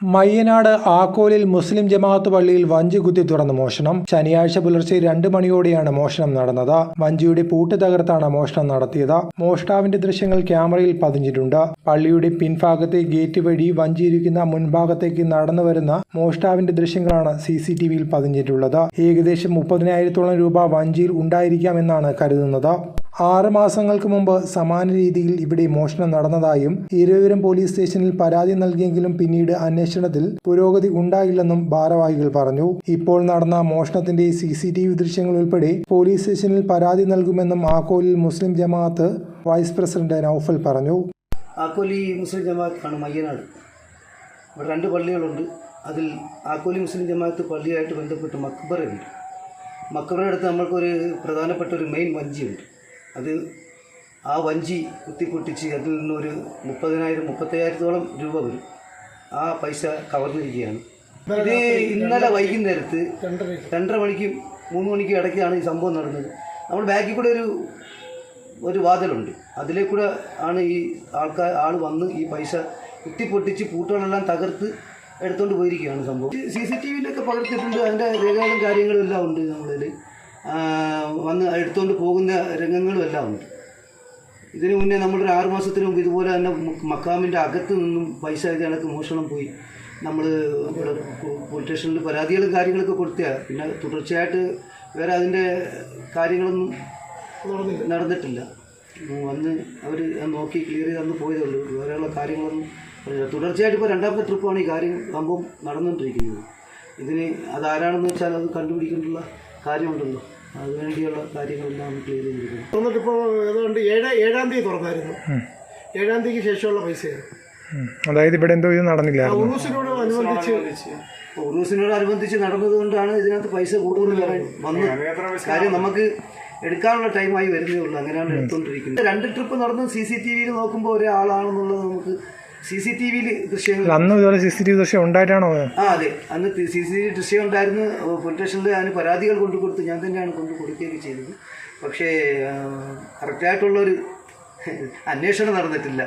മയ്യനാട് ആക്കോലിൽ മുസ്ലിം ജമാഅത്ത് പള്ളിയിൽ വഞ്ചി കുത്തി തുറന്ന് മോഷണം. ശനിയാഴ്ച പുലർച്ചെ രണ്ട് മണിയോടെയാണ് മോഷണം നടന്നത്. വഞ്ചിയുടെ പൂട്ട് തകർത്താണ് മോഷണം നടത്തിയത്. മോഷ്ടാവിന്റെ ദൃശ്യങ്ങൾ ക്യാമറയിൽ പതിഞ്ഞിട്ടുണ്ട്. പള്ളിയുടെ പിൻഭാഗത്തെ ഗേറ്റ് വഴി വഞ്ചിയിരിക്കുന്ന മുൻഭാഗത്തേക്ക് നടന്നു വരുന്ന മോഷ്ടാവിന്റെ ദൃശ്യങ്ങളാണ് സി സി ടി വിയിൽ പതിഞ്ഞിട്ടുള്ളത്. ഏകദേശം മുപ്പതിനായിരത്തോളം രൂപ വഞ്ചിയിൽ ഉണ്ടായിരിക്കാമെന്നാണ് കരുതുന്നത്. ആറ് മാസങ്ങൾക്ക് മുമ്പ് സമാന രീതിയിൽ ഇവിടെ മോഷണം നടന്നതായും ഇരുവരും പോലീസ് സ്റ്റേഷനിൽ പരാതി നൽകിയെങ്കിലും പിന്നീട് അന്വേഷണത്തിൽ പുരോഗതി ഉണ്ടായില്ലെന്നും ഭാരവാഹികൾ പറഞ്ഞു. ഇപ്പോൾ നടന്ന മോഷണത്തിന്റെ സി സി ടി വി ദൃശ്യങ്ങൾ ഉൾപ്പെടെ പോലീസ് സ്റ്റേഷനിൽ പരാതി നൽകുമെന്നും ആക്കോലിൽ മുസ്ലിം ജമാഅത്ത് വൈസ് പ്രസിഡന്റ് നൌഫൽ പറഞ്ഞു. ആക്കോലി മുസ്ലിം ജമാഅത്താണ് മയ്യനാട്. ഇവിടെ രണ്ട് പള്ളികളുണ്ട്. അതിൽ ആക്കോലി മുസ്ലിം ജമാഅത്ത് പള്ളിയായിട്ട് ബന്ധപ്പെട്ട് മക്ബറയുണ്ട്. മക്ബറയുടെ അടുത്ത് നമ്മൾക്കൊരു പ്രധാനപ്പെട്ട ഒരു മെയിൻ വഞ്ചിയുണ്ട്. അത് ആ വഞ്ചി കുത്തിപ്പൊട്ടിച്ച് അതിൽ നിന്നൊരു മുപ്പതിനായിരം മുപ്പത്തയ്യായിരത്തോളം രൂപ വരും. ആ പൈസ കവർന്നിരിക്കുകയാണ്. ഇത് ഇന്നലെ വൈകുന്നേരത്ത് രണ്ടര മണിക്കും മൂന്ന് മണിക്കും ഇടയ്ക്കാണ് ഈ സംഭവം നടന്നത്. നമ്മൾ ബാക്കിൽ കൂടെ ഒരു ഒരു വാതിലുണ്ട്. അതിലേ കൂടെ ആണ് ഈ ആൾക്കാർ ആൾ വന്ന് ഈ പൈസ കുത്തിപ്പൊട്ടിച്ച് പൂട്ടുകളെല്ലാം തകർത്ത് എടുത്തുകൊണ്ട് പോയിരിക്കുകയാണ് സംഭവം. സി സി ടി വിയിലൊക്കെ പകർത്തിയിട്ടുണ്ട്. അതിന്റെ രേഖകളും കാര്യങ്ങളും എല്ലാം ഉണ്ട് നമ്മളിൽ വന്ന് എടുത്തുകൊണ്ട് പോകുന്ന രംഗങ്ങളും എല്ലാം ഉണ്ട്. ഇതിനു മുന്നേ നമ്മളൊരു ആറ് മാസത്തിന് മുമ്പ് ഇതുപോലെ തന്നെ മക്കാമിന്റെ അകത്ത് നിന്നും പൈസ ഇത് കണക്ക് മോഷണം പോയി. നമ്മൾ നമ്മുടെ പോലീസ് സ്റ്റേഷനിൽ പരാതികളും കാര്യങ്ങളൊക്കെ കൊടുത്തുക പിന്നെ തുടർച്ചയായിട്ട് വേറെ അതിന്റെ കാര്യങ്ങളൊന്നും നടന്നിട്ടില്ല. വന്ന് അവർ നോക്കി ക്ലിയർ ചെയ്ത് അന്ന് പോയതേ ഉള്ളൂ. വേറെയുള്ള കാര്യങ്ങളൊന്നും. തുടർച്ചയായിട്ട് ഇപ്പോൾ രണ്ടാമത്തെ ട്രിപ്പാണ് ഈ കാര്യം സംഭവം നടന്നുകൊണ്ടിരിക്കുന്നത് ഇതിന് അതാരാണെന്ന് വെച്ചാൽ അത് കണ്ടുപിടിക്കേണ്ടുള്ള കാര്യമുണ്ടല്ലോ. അതിനുവേണ്ടിയുള്ള കാര്യങ്ങളെല്ലാം ക്ലിയർ ചെയ്തിരിക്കുന്നു. തുറന്നിട്ടിപ്പോൾ ഏതാണ്ട് ഏഴ് ഏഴാം തീയതി തുറന്നായിരുന്നു. ഏഴാം തീയതിക്ക് ശേഷമുള്ള പൈസയാണ്. അതായത് ഇവിടെ എന്തോ ഇത് നടന്നില്ല ഉറൂസിനോട് അനുബന്ധിച്ച് ഉറൂസിനോട് അനുബന്ധിച്ച്. നടന്നതുകൊണ്ടാണ് ഇതിനകത്ത് പൈസ കൂടുതൽ വന്ന് വന്നത്. കാര്യം നമുക്ക് എടുക്കാനുള്ള ടൈമായി വരുന്നേ ഉള്ളൂ. അങ്ങനെയാണ് എടുത്തുകൊണ്ടിരിക്കുന്നത് രണ്ട് ട്രിപ്പ് നടന്ന് സി സി ടി വിയിൽ നോക്കുമ്പോൾ ഒരാളാണെന്നുള്ളത് നമുക്ക് സി സി ടി വിയിൽ ദൃശ്യങ്ങൾ അന്ന് ഇതുപോലെ സി സി ടി വി ദൃശ്യം ഉണ്ടായിട്ടാണോ? ആ അതെ. അന്ന് സി സി ടി വി ദൃശ്യം ഉണ്ടായിരുന്നു. പോലീസ് സ്റ്റേഷനിൽ ഞാൻ പരാതികൾ കൊണ്ടു കൊടുത്ത് ഞാൻ തന്നെയാണ് കൊണ്ടു കൊടുക്കുകയൊക്കെ ചെയ്തത്. പക്ഷേ കറക്റ്റായിട്ടുള്ളൊരു അന്വേഷണം നടന്നിട്ടില്ല.